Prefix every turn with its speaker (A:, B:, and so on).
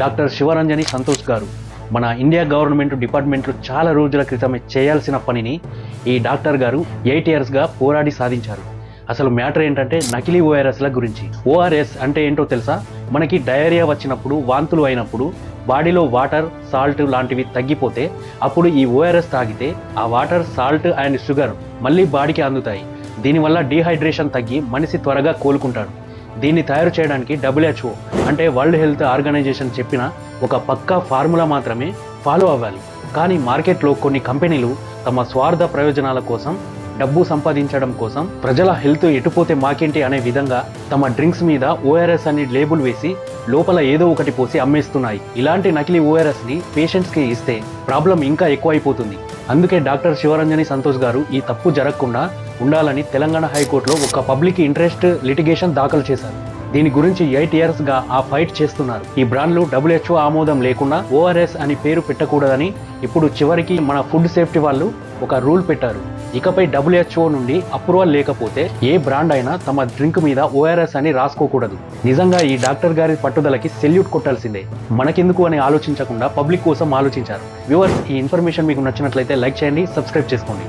A: Doctor Sivaranjani Santosh గారు. మన India government డిపార్ట్మెంట్లు చాలా రోజుల క్రితమే చేయాల్సిన పనిని ఈ డాక్టర్ గారు ఎయిట్ ఇయర్స్గా పోరాడి సాధించారు. అసలు మ్యాటర్ ఏంటంటే నకిలీ ఓఆర్ఎస్ల గురించి. ఓఆర్ఎస్ అంటే ఏంటో తెలుసా? మనకి డయేరియా వచ్చినప్పుడు వాంతులు అయినప్పుడు బాడీలో వాటర్ సాల్ట్ లాంటివి తగ్గిపోతే అప్పుడు ఈ ఓఆర్ఎస్ తాగితే ఆ వాటర్ సాల్ట్ అండ్ షుగర్ మళ్ళీ బాడీకి అందుతాయి. దీనివల్ల డీహైడ్రేషన్ తగ్గి మనిషి త్వరగా కోలుకుంటాడు. దీన్ని తయారు చేయడానికి డబ్ల్యూహెచ్ఓ అంటే వరల్డ్ హెల్త్ ఆర్గనైజేషన్ చెప్పిన ఒక పక్కా ఫార్ములా మాత్రమే ఫాలో అవ్వాలి. కానీ మార్కెట్లో కొన్ని కంపెనీలు తమ స్వార్థ ప్రయోజనాల కోసం డబ్బు సంపాదించడం కోసం ప్రజల హెల్త్ ఎటుపోతే మాకేంటి అనే విధంగా తమ డ్రింక్స్ మీద ఓఆర్ఎస్ అని లేబుల్ వేసి లోపల ఏదో ఒకటి పోసి అమ్మేస్తున్నాయి. ఇలాంటి నకిలీ ఓఆర్ఎస్ని ఇస్తే ప్రాబ్లం ఇంకా ఎక్కువైపోతుంది. అందుకే డాక్టర్ శివరంజని సంతోష్ గారు ఈ తప్పు జరగకుండా ఉండాలని తెలంగాణ హైకోర్టులో ఒక పబ్లిక్ ఇంట్రెస్ట్ లిటిగేషన్ దాఖలు చేశారు. దీని గురించి ఎయిట్ ఇయర్స్గా ఆ ఫైట్ చేస్తున్నారు. ఈ బ్రాండ్లు డబ్ల్యూహెచ్ఓ ఆమోదం లేకుండా ఓఆర్ఎస్ అని పేరు పెట్టకూడదని ఇప్పుడు చివరికి మన ఫుడ్ సేఫ్టీ వాళ్ళు ఒక రూల్ పెట్టారు. ఇకపై డబ్ల్యూహెచ్ఓ నుండి అప్రూవల్ లేకపోతే ఏ బ్రాండ్ అయినా తమ డ్రింక్ మీద ఓఆర్ఎస్ అని రాసుకోకూడదు. నిజంగా ఈ డాక్టర్ గారి పట్టుదలకి సెల్యూట్ కొట్టాల్సిందే. మనకెందుకు అని ఆలోచించకుండా పబ్లిక్ కోసం ఆలోచించారు. వ్యూవర్స్ ఈ ఇన్ఫర్మేషన్ మీకు నచ్చినట్లయితే లైక్ చేయండి సబ్స్క్రైబ్ చేసుకోండి.